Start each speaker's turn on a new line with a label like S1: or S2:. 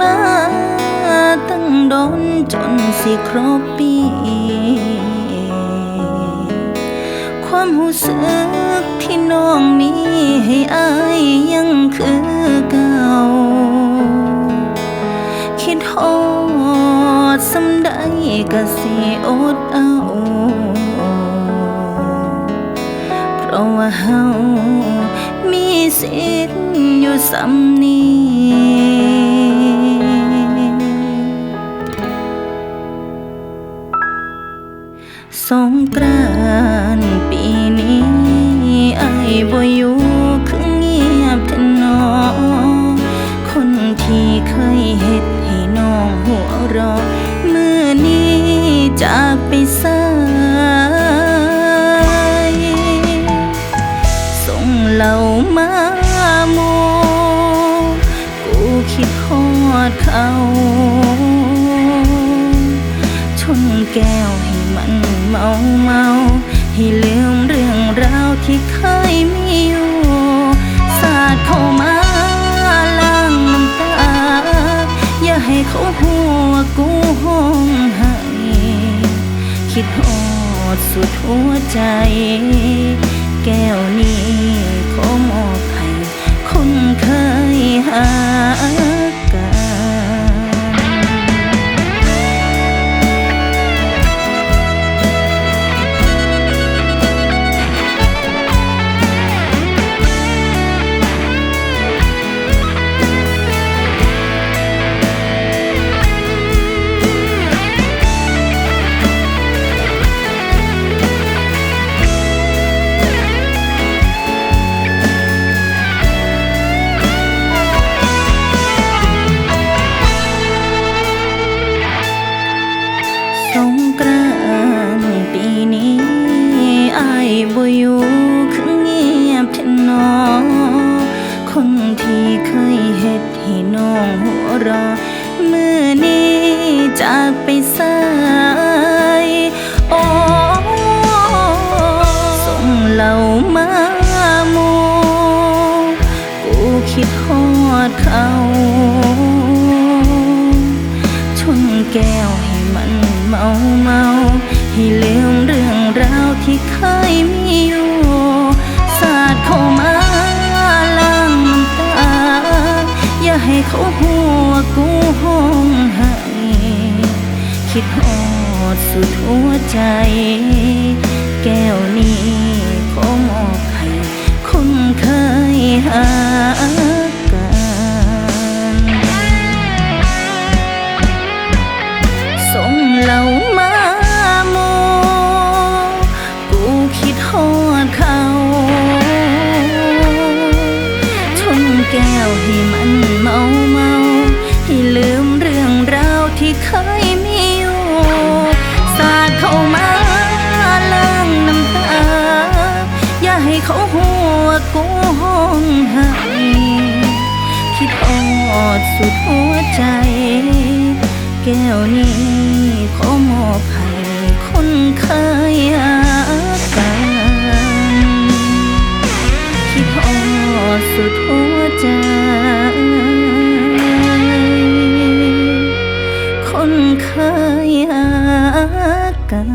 S1: มาตั้งโดนจนสิครบปี ความรู้สึกที่น้องมีให้อายยังคือเก่า คิดฮอดสำใดก็สิอดเอาเพราะว่าเฮามีสิทธิ์อยู่สำนี้ จากไปสายส่งเหล่ามาโม กูคิดฮอดเขาชนแก้วให้มันเมาเมาให้ลืมเรื่องราวที่เคยมีอยู่ สาดเข้ามา คิดฮอดสุดหัวใจ บ่อยู่คือเงียบแทนน้อคนที่เคยเฮ็ดให้น้องหัวเรอมือนี้จากไปสายโอ้ส่งเหล่ามาโมกูคิดฮอดเขาชนแก้วให้มัน เมาเมาให้ลืมเรื่องราวที่เคยมีอยู่ สาดเข้ามาล้างน้ำตา อย่าให้เขาหัวกูห้องให้คิดฮอดสุดหัวใจ แก้วนี้ขอมอบให้คนเคยหา แก้วให้มันเมาเมาให้ลืมเรื่องราวที่เคยมีอยู่สาดเข้ามาล้างน้ำตา อย่าให้เขาหัวกูห้องให้คิดออดสุดหัวใจ แก้วนี้ขอมอบให้คนเคยหา ดสุดหัวใจ คนเคยอากัน